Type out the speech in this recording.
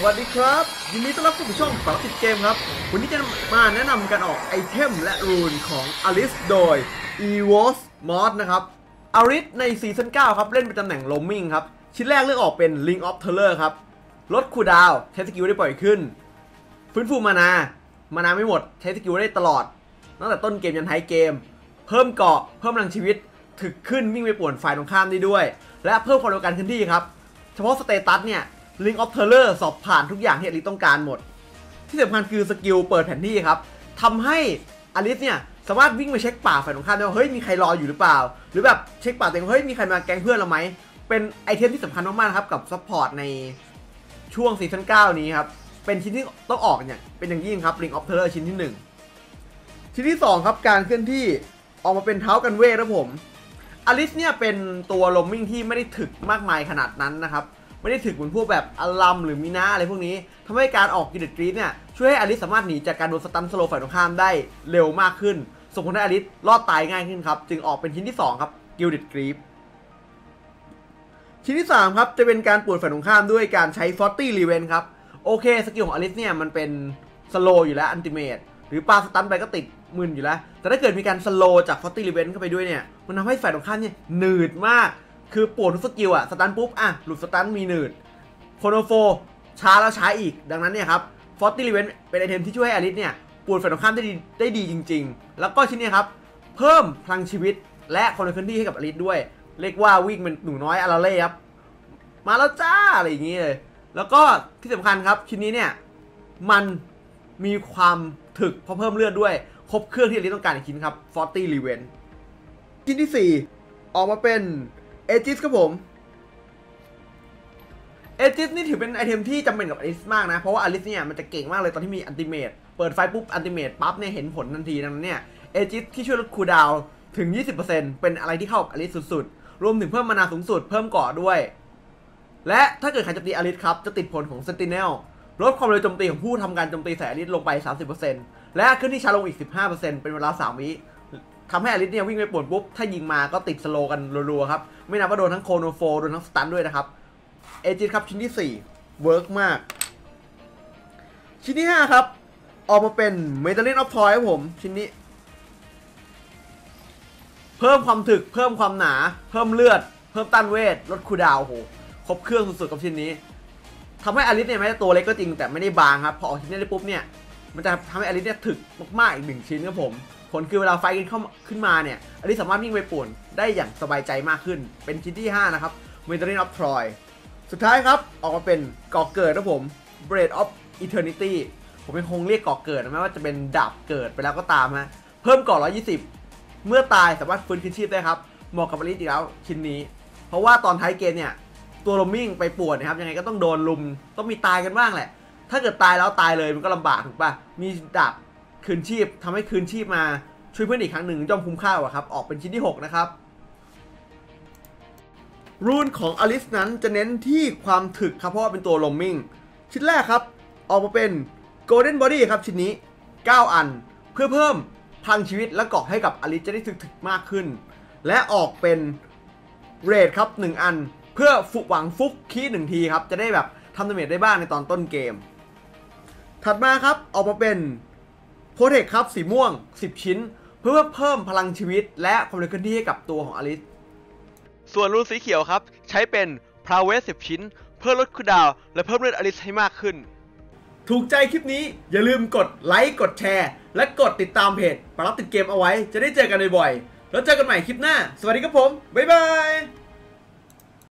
สวัสดีครับยินดีต้อนรับเข้าสู่ช่องฝาติดเกมครับ วันนี้จะมาแนะนำการออกไอเทมและรูนของอลิสโดย e v o s Mod นะครับอลิสในซีซั่น9ครับ เล่นเป็นตำแหน่งโลมมิงครับ ชิ้นแรกเลือกออกเป็น Ring of Terror ครับ ลดคูดาวใช้สกิลได้บ่อยขึ้น ฟื้นฟูมานา มานาไม่หมด ใช้สกิลได้ตลอด ตั้งแต่ต้นเกมยันท้ายเกม เพิ่มเกาะเพิ่มพลังชีวิตถึกขึ้นวิ่งไปป่วนฝ่ายตรงข้ามได้ด้วย และเพิ่มความเร็วการเคลื่อนที่ครับเฉพาะสเตตัสเนี่ย Ring of Terror สอบผ่านทุกอย่างที่อลิสต้องการหมด ที่สำคัญคือสกิลเปิดแผนที่ครับทำให้อลิสเนี่ยสามารถวิ่งไปเช็คป่าฝ่ายตรงข้ามได้ว่าเฮ้ยมีใครรออยู่หรือเปล่า หรือแบบเช็คป่าตัวเองเฮ้ยมีใครมาแกงเพื่อนเราไหมเป็นไอเทมที่สำคัญมากๆครับกับซัพพอร์ตในช่วงซีซั่น9นี้ครับเป็นชิ้นที่ต้องออกเนี่ยเป็นอย่างยิ่งครับ Ring of Terror ชิ้นที่ 1 ชิ้นที่ 2 ครับการเคลื่อนที่ออกมาเป็นเท้ากันเวทครับผมอลิสเนี่ยเป็นตัวลมมิ่งที่ไม่ได้ถึกมากมายขนาดนั้นนะครับ ไม่ได้ถึกเหมือนพวกแบบอลัมหรือมีนาอะไรพวกนี้ทำให้การออกกิลดกรีดเนี่ยช่วยให้อลิสสามารถหนีจากการโดนสตันสโลฝ่ายตรงข้ามได้เร็วมากขึ้นส่งผลให้อลิสรอดตายง่ายขึ้นครับจึงออกเป็นชิ้นที่ 2 ครับกิลดกรีดชิ้นที่ 3 ครับจะเป็นการปวดฝ่ายตรงข้ามด้วยการใช้ฟอร์ตี้รีเวนครับโอเคสกิลของอลิสเนี่ยมันเป็นสโลอยู่แล้วอันติเมตหรือปาสตันไปก็ติดมึนอยู่แล้ว แต่ถ้าเกิดมีการสโลจากฟอร์ตี้รีเวนเข้าไปด้วยเนี่ย มันทำให้ฝ่ายตรงข้ามเนี่ยหนืดมาก คือปวดทุกสกิลอะสตันปุ๊บอะหลุดสตันมีหนืดโคโนโฟช้าแล้วช้าอีก ดังนั้นเนี่ยครับฟอร์ตี้รีเวนเป็นไอเทมที่ช่วยให้อลิสเนี่ยปวดฝ่ายตรงข้ามได้ดีได้ดีจริง ๆ แล้วก็ชิ้นนี้ครับ เพิ่มพลังชีวิตและคนในพื้นที่ให้กับอลิสด้วย เรียกว่าวิ่งเป็นหนูน้อยอาราเล่ครับ มาแล้วจ้า อะไรอย่างงี้เลย แล้วก็ที่สำคัญครับ ชิ้นนี้เนี่ย มันมีความถึกเพราะเพิ่มเลือดด้วย ครบเครื่องที่อลิสต้องการอีกชิ้นครับ40 r e v e n ชิ้นที่ 4 ออกมาเป็น เอจิสครับผม เอจิสนี่ถือเป็นไอเทมที่จำเป็นกับอลิสมากนะ เพราะว่าอลิสเนี่ยมันจะเก่งมากเลยตอนที่มีอันติเมตเปิดไฟปุ๊บอันติเมตปั๊บเนี่ยเห็นผลทันทีดังนั้นเนี่ยเอจิสที่ช่วยลดคูดาวถึง 20%เป็นอะไรที่เข้ากับอลิสสุดๆ รวมถึงเพิ่มมานาสูงสุดเพิ่มเกาะด้วย และถ้าเกิดใครจมตีอลิสครับ จะติดผลของ Sentinel ลดความเร็วโจมตีของผู้ทำการโจมตีใส่อลิสลงไป 30%และขึ้นที่ชาลงอีก 15%เป็นเวลา 3 วิ ทำให้อลิสเนี่ยวิ่งไปป่วนปุ๊บ ถ้ายิงมาก็ติดสโลกันรัวๆครับ ไม่นับว่าโดนทั้งโคโนโฟโดนทั้งสตันด้วยนะครับ เอจิตครับชิ้นที่ 4 เวิร์กมาก ชิ้นที่ 5 ครับ ออกมาเป็นเมทัลลินออฟทอยครับผม ชิ้นนี้ เพิ่มความถึก เพิ่มความหนา เพิ่มเลือด เพิ่มต้านเวท ลดคูดาวโห ครบเครื่องสุดๆกับชิ้นนี้ทำให้อลิสเนี่ยแม้จะตัวเล็กก็จริงแต่ไม่ได้บางครับ พอออกชิ้นนี้ได้ปุ๊บเนี่ย มันจะทำให้อลิสเนี่ยถึกมากๆอีกหนึ่งชิ้นครับผม ผลคือเวลาไฟกันเข้าขึ้นมาเนี่ยอลิสสามารถวิ่งไปป่วนได้อย่างสบายใจมากขึ้น เป็นชิ้นที่ 5 นะครับ m e t a l i n of Troy สุดท้ายครับ ออกมาเป็นก่อเกิดครับผม Blade of Eternity ผมเป็นคงเรียกก่อเกิดไม่ว่าจะเป็นดาบเกิดไปแล้วก็ตามฮะเพิ่มก่อ 120 เมื่อตายสามารถฟื้นคืนชีพได้ครับเหมาะกับอลิสอีกแล้วชิ้นนี้ เพราะว่าตอนท้ายเกมเนี่ยตัวลมมิ่งไปปวดนะครับยังไงก็ต้องโดนลุมต้องมีตายกันบ้างแหละ ถ้าเกิดตายแล้วตายเลยมันก็ลำบากถูกปะมีดาบ คืนชีพทำให้คืนชีพมาช่วยเพื่อนอีกครั้งหนึ่งย่อมคุ้มค่ากว่าครับ ออกเป็นชิ้นที่ 6 นะครับรูนของอลิสนั้นจะเน้นที่ความถึกครับเพราะว่าเป็นตัวลมมิ่ง ชิ้นแรกครับ ออกมาเป็น Golden Body ครับชิ้นนี้ 9 อันเพื่อเพิ่มพลังชีวิตและเกาะให้กับอลิสจะได้ถึกๆมากขึ้น และออกเป็นเรดครับ 1 อัน เพื่อฟุกหวังฟุกคีหนึ่งทีครับจะได้แบบทำดาเมจได้บ้างในตอนต้นเกม ถัดมาครับออกมาเป็น โพเทคครับสีม่วง 10 ชิ้น เพื่อเพิ่มพลังชีวิต และความเร็วเคลื่อนที่ให้กับตัวของอลิสส่วนรูนสีเขียวครับ ใช้เป็นพราเวส10 ชิ้น เพื่อลดคูลดาวน์และเพิ่มเลือดอลิสให้มากขึ้น ถูกใจคลิปนี้อย่าลืมกดไลค์กดแชร์ และกดติดตามเพจปรับติดเกมเอาไว้ จะได้เจอกันบ่อยๆแล้วเจอกันใหม่คลิปหน้า สวัสดีครับผมบ๊ายบาย